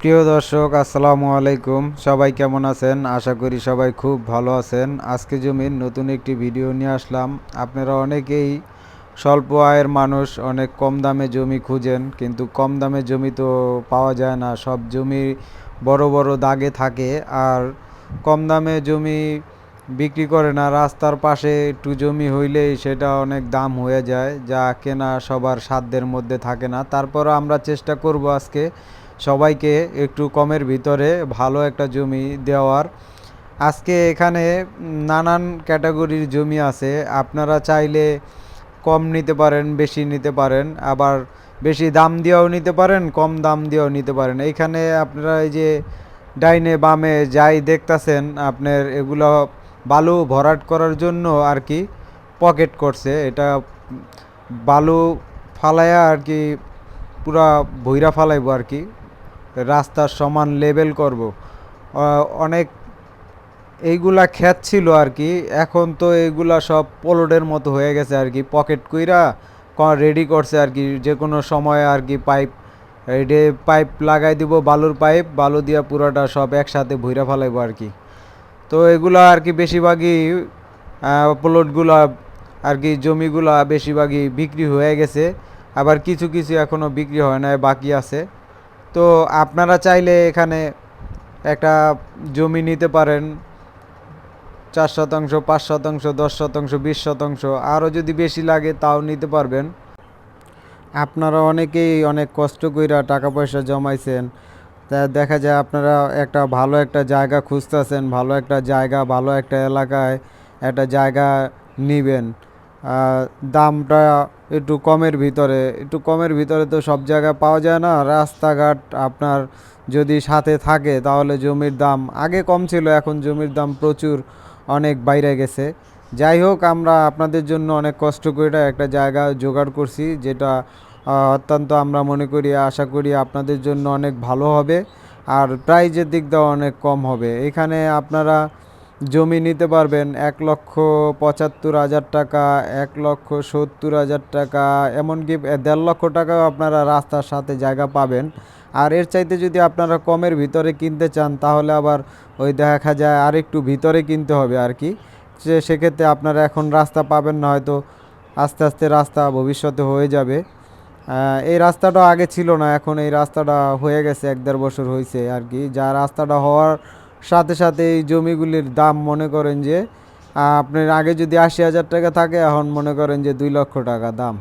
প্রিয় দর্শক, আসসালামু আলাইকুম। সবাই কেমন আছেন? আশা করি সবাই খুব ভালো আছেন। আজকে জমির নতুন একটি ভিডিও নিয়ে আসলাম। আপনারা অনেকেই স্বল্প আয়ের মানুষ, অনেক কম দামে জমি খুঁজেন, কিন্তু কম দামে জমি তো পাওয়া যায় না। সব জমি বড় বড় দাগে থাকে আর কম দামে জমি বিক্রি করে না। রাস্তার পাশে একটু জমি হইলেই সেটা অনেক দাম হয়ে যায়, যা কেনা সবার সাধ্যের মধ্যে থাকে না। তারপরও আমরা চেষ্টা করব আজকে সবাইকে একটু কমের ভিতরে ভালো একটা জমি দেওয়ার। আজকে এখানে নানান ক্যাটাগরির জমি আছে। আপনারা চাইলে কম নিতে পারেন, বেশি নিতে পারেন, আবার বেশি দাম দিয়েও নিতে পারেন, কম দাম দিয়েও নিতে পারেন। এইখানে আপনারা এই যে ডাইনে বামে যাই দেখতাছেন, আপনার এগুলো বালু ভরাট করার জন্য আর কি পকেট করছে। এটা বালু ফালায়া আর কি পুরা ভৈরা ফালাইবো আর কি। রাস্তার সমান লেভেল করব। অনেক এইগুলা ক্ষেত ছিল আর কি। এখন তো এইগুলা সব পোলোডের মতো হয়ে গেছে আর কি। পকেট কইরা রেডি করছে আর কি। যে কোনো সময় আর কি পাইপ এডে পাইপ লাগাই দিব, বালুর পাইপ বালু দিয়া পুরাটা সব একসাথে ভইরা ফেলাইবো আর কি। তো এগুলা আর কি বেশিরভাগই প্লটগুলা আর কি জমিগুলা বেশিরভাগই বিক্রি হয়ে গেছে। আবার কিছু কিছু এখনও বিক্রি হয় না বাকি আছে। তো আপনারা চাইলে এখানে একটা জমি নিতে পারেন। চার শতাংশ, পাঁচ শতাংশ, দশ শতাংশ, বিশ শতাংশ, আরও যদি বেশি লাগে তাও নিতে পারবেন। আপনারা অনেকেই অনেক কষ্ট কইরা টাকা পয়সা জমাইছেন। তা দেখা যায় আপনারা একটা ভালো একটা জায়গা খুঁজতেছেন, ভালো একটা জায়গা, ভালো একটা এলাকায় একটা জায়গা নিবেন। দামটা একটু কমের ভিতরে, একটু কমের ভিতরে তো সব জায়গায় পাওয়া যায় না। রাস্তাঘাট আপনার যদি সাথে থাকে তাহলে জমির দাম আগে কম ছিল, এখন জমির দাম প্রচুর অনেক বাইরে গেছে। যাই হোক, আমরা আপনাদের জন্য অনেক কষ্ট করে একটা জায়গা জোগাড় করছি, যেটা অত্যন্ত আমরা মনে করি, আশা করি আপনাদের জন্য অনেক ভালো হবে। আর প্রাইজের দিক দিয়েও অনেক কম হবে। এখানে আপনারা জমি নিতে পারবেন এক লক্ষ পঁচাত্তর হাজার টাকা, এক লক্ষ সত্তর হাজার টাকা, এমনকি দেড় লক্ষ টাকাও আপনারা রাস্তার সাথে জায়গা পাবেন। আর এর চাইতে যদি আপনারা কমের ভিতরে কিনতে চান, তাহলে আবার ওই দেখা যায় আর একটু ভিতরে কিনতে হবে আর কি। সেক্ষেত্রে আপনারা এখন রাস্তা পাবেন না, হয়তো আস্তে আস্তে রাস্তা ভবিষ্যতে হয়ে যাবে। এই রাস্তাটা আগে ছিল না, এখন এই রাস্তাটা হয়ে গেছে, এক দেড় বছর হয়েছে আর কি। যা রাস্তাটা হওয়ার সাথে সাথে এই জমিগুলির দাম মনে করেন যে আপনার আগে যদি আশি হাজার টাকা থাকে, এখন মনে করেন যে দুই লক্ষ টাকা দাম।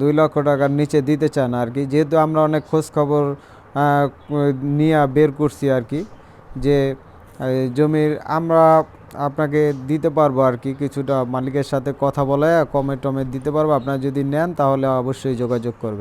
দুই লক্ষ টাকার নিচে দিতে চান আর কি। যেহেতু আমরা অনেক খোঁজ খবর নিয়ে বের করছি আর কি, যে জমির আমরা আপনাকে দিতে পারব আর কি, কিছুটা মালিকের সাথে কথা বলে কমে টমে দিতে পারব। আপনারা যদি নেন, তাহলে অবশ্যই যোগাযোগ করবেন।